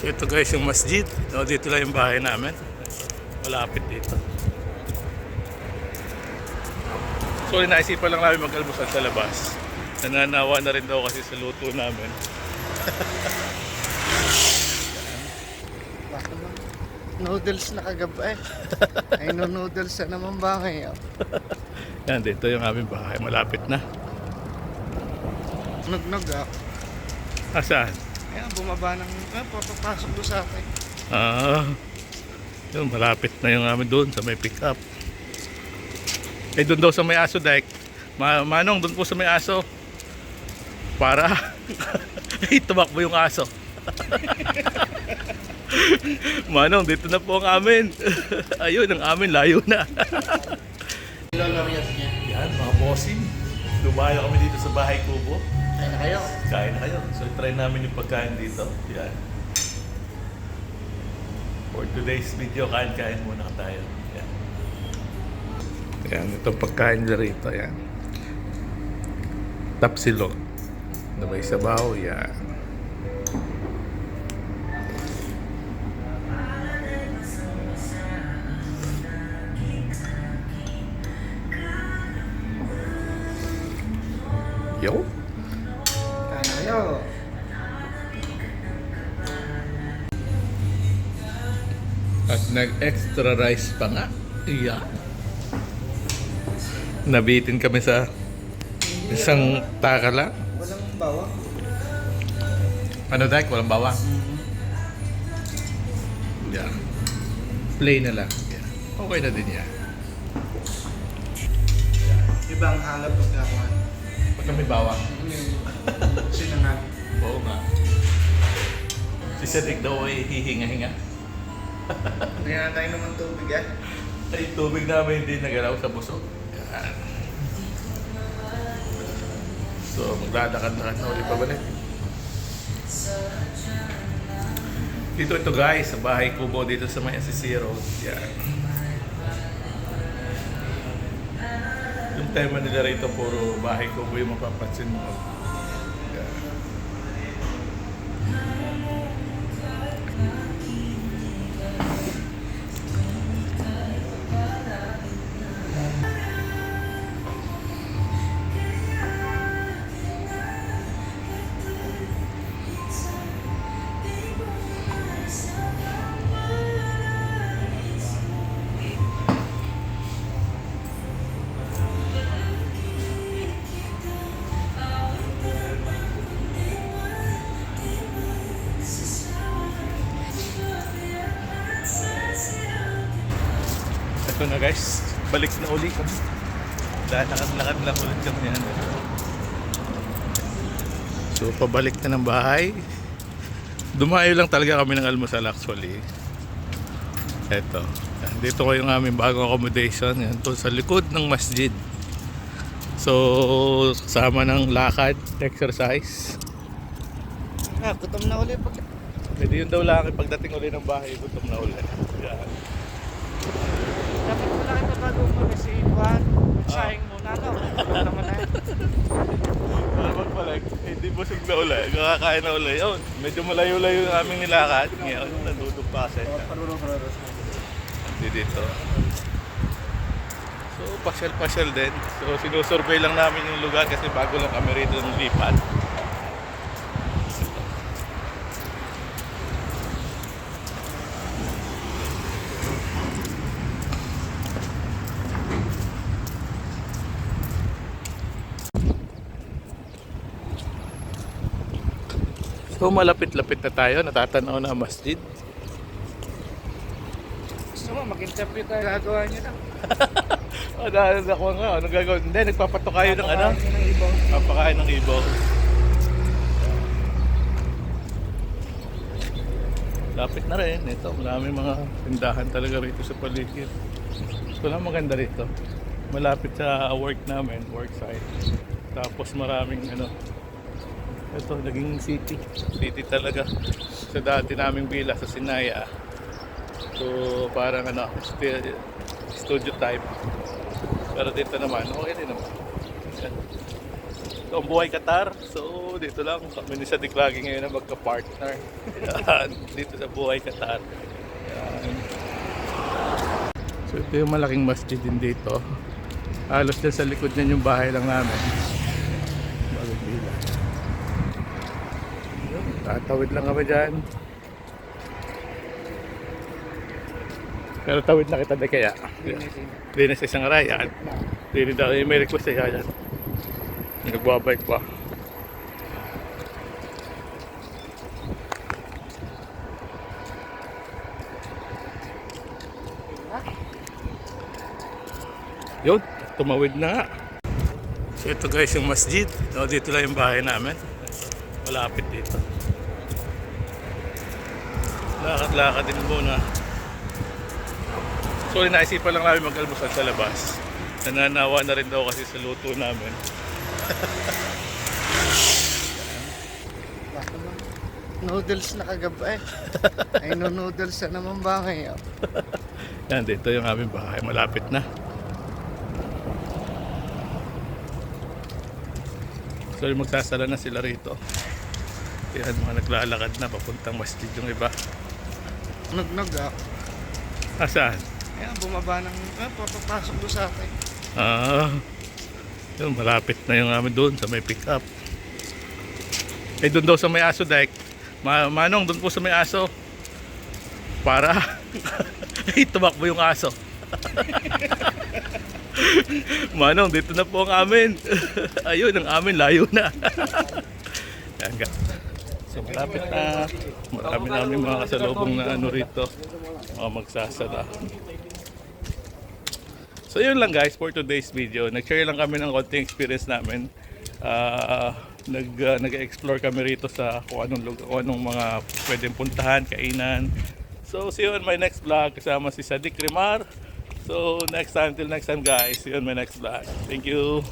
So ito guys yung masjid. No, dito lang yung bahay namin. Malapit dito. So naisipan lang namin mag-almusal sa labas. Nananawa na rin daw kasi sa luto namin. Noodles na kagabay. Ay, no noodles na naman ba ngayon? Yan, dito yung aming bahay. Malapit na. Nugnog ah. Asaan? Ayan, bumaba ng... Ah, papapasok doon sa akin. Ah, yun, malapit na yung amin doon sa may pick-up. Eh, doon daw sa may aso, Dek. Ma Manong, doon po sa may aso. Para, eh, tumakbo yung aso. Manong, dito na po ang amin. Ayun, ang amin, layo na. Lolorias niya. Yan, mga bossing. Lumayo kami dito sa bahay kubo. Kaya na kayo. Kain na kayo. So, try namin yung pagkain dito. Yan. For today's video, kain-kain muna tayo. Yan. Yan, itong pagkain nila rito. Yan. Tapsilog. Na may sabaw. Yan. Yo. Kayo. At nag-extra rice pa nga. Iya. Nabitin kami sa isang taka lang. Walang bawang. Ano dahil? Walang bawang. Yeah. Plain na lang. Yeah. Okay na din yan. Ibang halap pagkakuhan. Pagka may bawang. Sinangan. Oo nga. Si Cedric daw ay hihinga-hinga. Hindi na tayo naman tubig ah. Ay, tubig namin hindi nagalaw sa busog. Yan. So, maglalakad-lakad na ulit pabalik. Dito ito guys, sa bahay kubo dito sa may SCC Road. Yan. Tema nila rito, puro bahay kubo yung mapapansin mo. Na guys, balik na uli kami. Lalakad-lakad lang ulit kami yan. So pabalik na ng bahay. Dumayo lang talaga kami ng almusal actually. Eto. Dito ko yung aming bagong accommodation. Yan to sa likod ng masjid. So, kasama ng lakad, exercise. Ah, gutom na ulit pag... Pwede yun daw lang pagdating uli ng bahay, gutom na uli. Yan. Dapat wala kayo bago umalis si Juan. Sayang muna no. Ano naman na yan. Para magbalik, eh, di busog na uli, kakakain na uli. Yun, medyo malayo-layo yung aming nilakad. Ngayon, nandudog pa sa Hindi dito. So, pasyal-pasyal din. So, sinusurvey lang namin yung lugar kasi bago lang kami rito ng lipat. So, malapit-lapit na tayo. Natatanaw na ang masjid. Gusto mo, mag-interview tayo. Gagawa niyo na. Oh, dahil ako nga, anong gagawin? Hindi, nagpapatok kayo ng ano? Papakain ng ibang. Papakain ng ibaw. Lapit na rin. Ito, maraming mga tindahan talaga rito sa paligid. So, lang maganda rito. Malapit sa work namin, work site. Tapos maraming ano, ito, naging city. City talaga. Sa dati naming villa sa Sinaya. So, parang ano, studio type. Pero dito naman, okay din naman. Yan. Ang buhay Qatar. So, dito lang. Kami ni Sadik lagi ngayon na magka-partner. Dito sa buhay Qatar. Yan. So, ito yung malaking masjid din dito. Halos dyan sa likod niyan yung bahay lang namin. Bagong bila. Tatawid lang kami dyan. Pero tawid na kita na kaya. Hindi na sa isang araya. Hindi daw may request sa yan. Nagbabike pa. Yun, tumawid na. So ito guys yung masjid. Dito lang yung bahay namin. Malapit dito. Lakad-lakad din muna. So naisipan lang namin mag-almusal sa labas. Nananawa na rin daw kasi sa luto namin. Noodles na kagabay. Ay, no noodles na naman ba ngayon? Yan, dito yung aming bahay. Malapit na. So yung magsasala na sila rito. Yan, mga naglalakad na papuntang masjid yung iba. Nagnog ah. Asaan? Ayan, bumaba ng, ah, papapasok doon sa akin. Ah, yun, malapit na yung amin doon sa may pick up. Eh, doon daw sa may aso, Dek. Ma Manong, doon po sa may aso. Para. Tumakbo yung aso. Manong, dito na po ang amin. Ayun, ang amin, layo na. Ka. So, malapit na. Marami namin mga kasalubong na ano rito. Mga magsasara. So yun lang guys for today's video. Nag-share lang kami ng konting experience namin. Ah, nag ah, nag-explore kami rito sa kung anong lugar, kung anong mga pwedeng puntahan, kainan. So see you on my next vlog kasama si Sadik Rimar. So next time till next time guys, see you on my next vlog. Thank you.